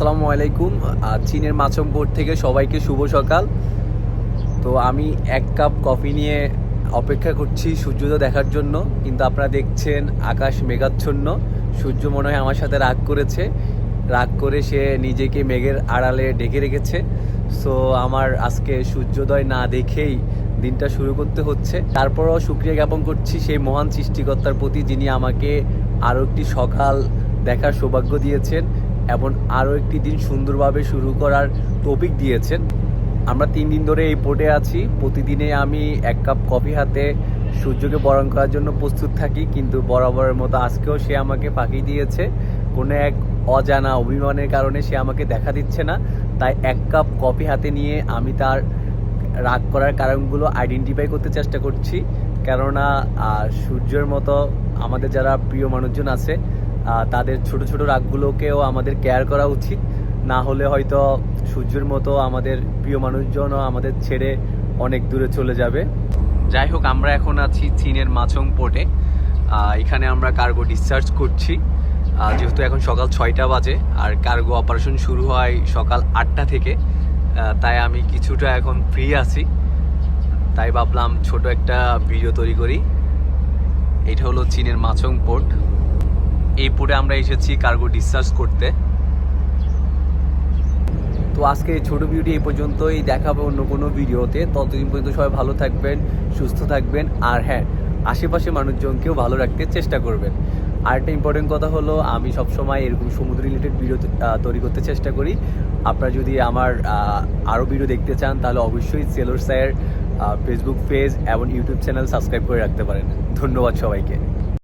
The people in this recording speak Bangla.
আসসালামু আলাইকুম। চীনের মাচম পোর্ট থেকে সবাইকে শুভ সকাল। তো আমি এক কাপ কফি নিয়ে অপেক্ষা করছি সূর্যোদয় দেখার জন্য। কিন্তু আপনারা দেখছেন আকাশ মেঘাচ্ছন্ন। সূর্য মনে হয় আমার সাথে রাগ করেছে। রাগ করে সে নিজেকে মেঘের আড়ালে ডেকে রেখেছে। সো আমার আজকে সূর্যোদয় না দেখেই দিনটা শুরু করতে হচ্ছে। তারপরও সুক্রিয়া জ্ঞাপন করছি সেই মহান সৃষ্টিকর্তার প্রতি যিনি আমাকে আরও একটি সকাল দেখার সৌভাগ্য দিয়েছেন। এবং আরও একটি দিন সুন্দরভাবে শুরু করার টপিক দিয়েছেন। আমরা তিন দিন ধরে এই পোর্টে আছি। প্রতিদিনে আমি এক কাপ কফি হাতে সূর্যকে বরণ করার জন্য প্রস্তুত থাকি, কিন্তু বরাবরের মতো আজকেও সে আমাকে ফাঁকি দিয়েছে। কোনো এক অজানা অভিমানের কারণে সে আমাকে দেখা দিচ্ছে না। তাই এক কাপ কফি হাতে নিয়ে আমি তার রাগ করার কারণগুলো আইডেন্টিফাই করতে চেষ্টা করছি। কেননা সূর্যের মতো আমাদের যারা প্রিয় মানুষজন আছে তাদের ছোট ছোট রাগগুলোকেও আমাদের কেয়ার করা উচিত। না হলে হয়তো সূর্যের মতো আমাদের প্রিয় মানুষজনও আমাদের ছেড়ে অনেক দূরে চলে যাবে। যাই হোক, আমরা এখন আছি চীনের মাচং পোর্টে এখানে আমরা কার্গো ডিসচার্জ করছি। যেহেতু এখন সকাল ছয়টা বাজে আর কার্গো অপারেশন শুরু হয় সকাল আটটা থেকে তাই আমি কিছুটা এখন ফ্রি আছি। তাই ভাবলাম ছোট একটা ভিডিও তৈরি করি। এটা হলো চীনের মাচং পোর্ট এই পোর্টে আমরা এসেছি কার্গো ডিসচার্জ করতে। তো আজকে এই ছোট ভিডিও এই পর্যন্তই, দেখাবো অন্য কোনো ভিডিওতে ততদিন পর্যন্ত সবাই ভালো থাকবেন, সুস্থ থাকবেন, আর হ্যাঁ আশেপাশে মানুষজনকেও ভালো রাখতে চেষ্টা করবেন। আর একটা ইম্পর্টেন্ট কথা হলো, আমি সবসময় এরকম সমুদ্র রিলেটেড ভিডিও তৈরি করতে চেষ্টা করি। আপনারা যদি আমার আরও ভিডিও দেখতে চান, তাহলে অবশ্যই সেলোর স্যার ফেসবুক পেজ এবং ইউটিউব চ্যানেল সাবস্ক্রাইব করে রাখতে পারেন। ধন্যবাদ সবাইকে।